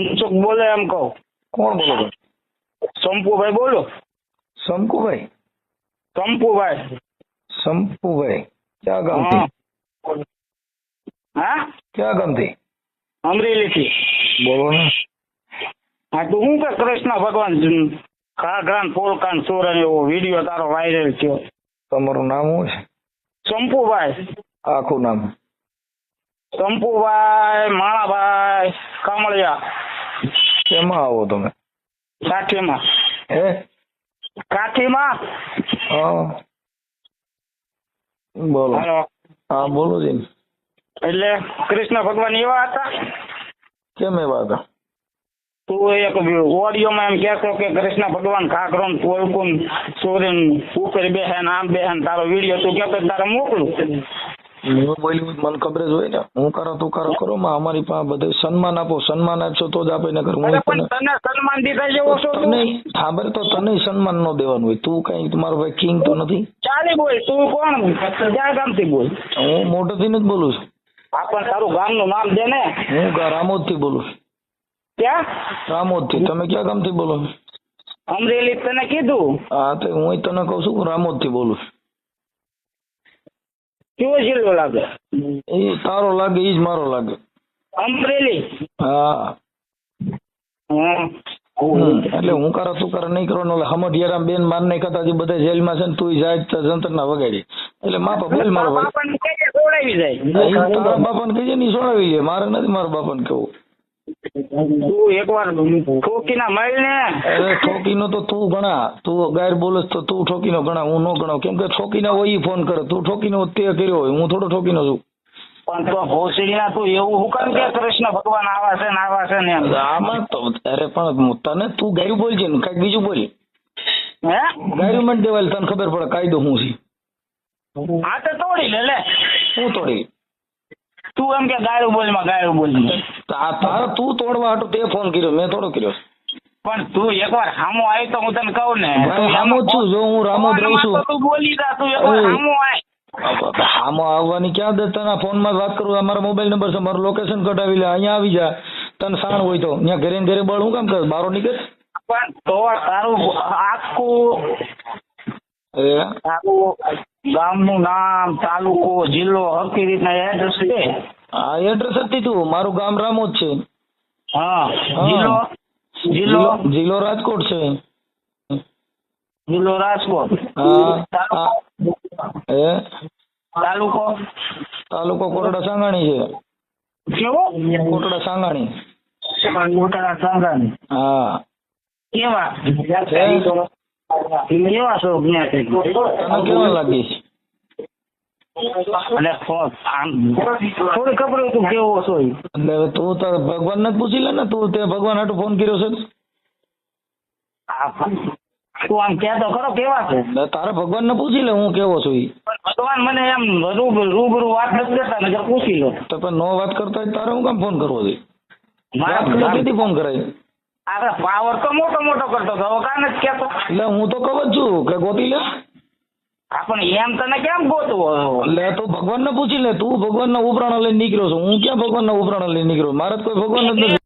મનસુખ બોલે એમ કહું. કોણ બોલો ભાઈ શંપુભાઈ બોલો. શંકુભાઈ? શંપુભાઈ શંપુભાઈ ક્યાં ગામથી હા? ક્યાં ગામથી અમરેલીથી. બોલો ને. હા તું હું કે કૃષ્ણ ભગવાન ઘાઘરાન પોલકાન સુરન એવો વીડિયો તારો વાયરલ થયો. તમારું નામ શું છે? શંપુભાઈ આખું નામ. શંપુભાઈ માણાભાઈ કામળિયા. શેમાં આવો તમે. કાઠીમાં હે? કાઠીમાં હા. બોલો. હા બોલો જી એટલે કૃષ્ણ ભગવાન એવા હતા? કેમ એવા હતા? તું એક ઓડિયોમાં એમ કહેતો કે કૃષ્ણ ભગવાન ઘાઘરો ને પોલકુન ચોરીન ઉપર બેહે આમ બેહે તારો વીડિયો તું કહેતો તારે મોકલું. હું બોલ્યું મને ખબર જ હોય ને. હું કરો તું કરો કરો માં અમારી પાસે બધે સન્માન આપો સન્માન આપશો તો જ આપે ને કરું હું તને સન્માન દીધા જેવો છો તું. તને ખબર તો તને સન્માન ન દેવાનું હોય. તું કઈ તમારો ભાઈ કિંગ તો નથી? ચાલી બોલ તું કોણ? ક્યાં ગામથી બોલ? હું મોટેથી જ બોલું છું. હા પણ તારું ગામનું નામ દે ને. હું રામોદથી બોલું છું. ક્યાં? રામોદથી. તમે ક્યાં ગામથી બોલો? અમરેલી તને કીધું. હા તો હું તને કહું છું રામોદથી બોલું છું. કેવો જિલ્લો લાગે એ તારો લાગે એ જ મારો લાગે અમરેલી હા. એટલે હું કરે તું કરે નહીં કરવાનું એટલે હમઢિયારામ બેન માર નહીં કરતા જે બધા જેલમાં છે ને તું જાય જંતર ના વગાડી. એટલે માપા બોલ મારો ભાઈ તારા બાપાને કહીએ ને સોડાવી લે મારે નથી મારા બાપાને કેવું તું એકવાર ઠોકીના મારી ને. ઠોકીનો તો તું ગણા. તું ગાયર બોલસ તો તું ઠોકીનો ગણા. હું નો ગણાવ કેમ કે ઠોકીના હોય ફોન કરે. તું ઠોકીનો તે કર્યો હોય. હું થોડો ઠોકીનો છું. પણ તો ભોસડીના તું એવું હું કેમ કે કૃષ્ણ ભગવાન આવા છે ને આવા છે ને આમાં તો અરે પણ તને તું ગાયરું બોલજે ને. કંઈક બીજું બોલ. હે? ગાયરું મને દેવાય તને ખબર પડે કાયદો હું છે? હા તો તોડી લે લે. હું તોડી? તું એમ કે ગાયું બોલમાં ગાયું બોલ તારે તું તોડવા હાટુ તે ફોન કર્યો મેં થોડો કર્યો. પણ તું એકવાર હામો આવી તો હું તને કહું ને. હામો છું. જો હું રામો જ રહું છું. તું બોલી જા તું એકવાર હામો આય. હામો આવવાની ક્યાં દે? તને ફોનમાં વાત કરું અમારા મોબાઈલ નંબર છે મારું લોકેશન કઢાવી લે અહીંયા આવી જા. તને સાણ હોય તો. અહીંયા ઘરે ઘરે બળ હું કામ કરે? બારો નીકળ? પણ તો તારું આખું તારું ગામનું નામ તાલુકો જિલ્લો હકી રીતના એડ્રેસ છે? આ એડ્રેસ હતી તું મારું ગામ રામોદ છે. હા હા. જિલ્લો? જિલ્લો? જિલ્લો રાજકોટ છે. જિલ્લો રાજકોટ. હા. તાલુકો? એ? તાલુકો? તાલુકો કોટડા સાંગાણી કેવો? છે કોટડા સાંગાણી. કોટડા સાંગાણી. હા. કેવા? છે? કેવા છો જ્ઞાતિ કેવા અને થોડી ખબર હતું તું કેવો છો એટલે તું તો ભગવાન ને પૂછી લે ને તું તે ભગવાન હાટુ ફોન કર્યો છે તું આમ કહેતો ખરો કેવા છે? તારે ભગવાન ને પૂછી લે હું કેવો છું ભગવાન મને એમ રૂબરૂ રૂબરૂ વાત નથી કરતા પૂછી લો. તો પણ નો વાત કરતા તારે હું કામ ફોન કરવો જોઈએ મારા ફોન કરાય? આગળ પાવર તો મોટો મોટો કરતો હતો હવે કાન જ કેતો એટલે હું તો કહું જ છું કે ગોતી લે. હા પણ એમ તને કેમ ગોતવો એટલે તું ભગવાન ને પૂછી લે તું ભગવાન ના ઉપરાણા લઈને નીકળ્યો છું. હું ક્યાં ભગવાન ના ઉપરાણા લઈને નીકળ્યો મારે તો કોઈ ભગવાન જ નથી